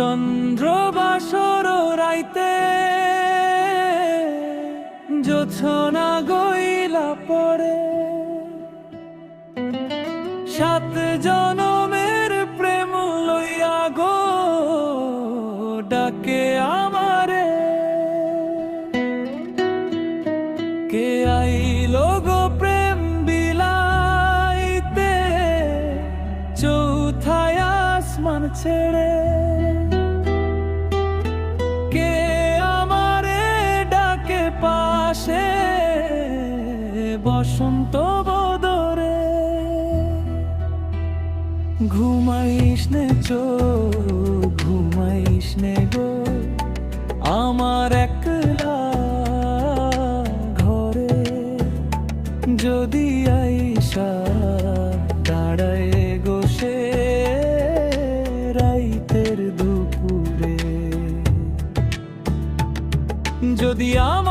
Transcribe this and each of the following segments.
চন্দ্র বাসর রাইতে জোছনা গইলা পরে সাত জনমের প্রেম লইয়া গো ডাকে আমারে। কে আইলো বসন্ত বদরে ঘুমাইস নে চো ঘুমাইস নে গো। আমার একলা ঘরে যদি আইসা দাঁড়ায় গোসে রাইতের দুপুরে। যদি আমার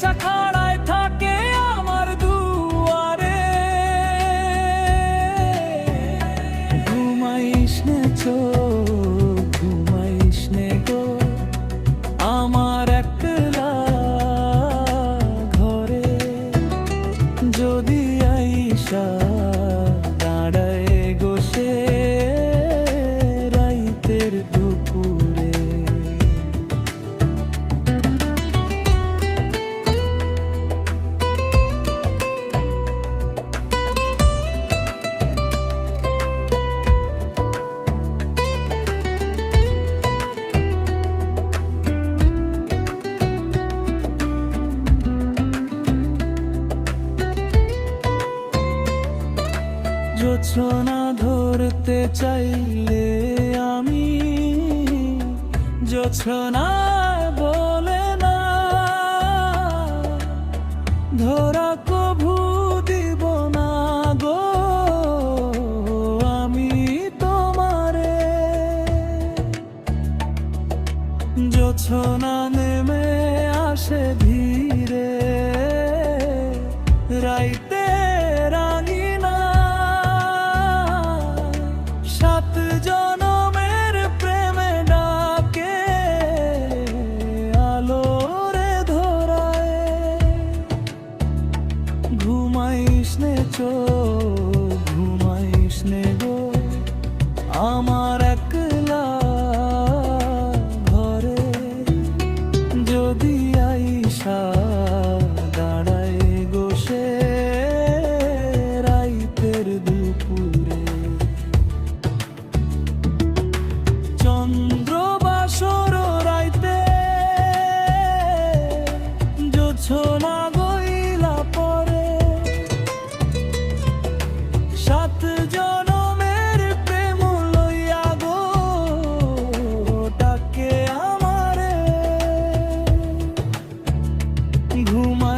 যদি জোছনা ধরতে চাইলে আমি জোছনা বলে না। ধরা কভু দিব না গো, আমি তোমারে। জোছনা নেমে আসে সাত জনমের প্রেমে ডাকে আলোরে ধরায়। ঘুমাইস নে চো ঘুমাইস গো আমার ঘুমা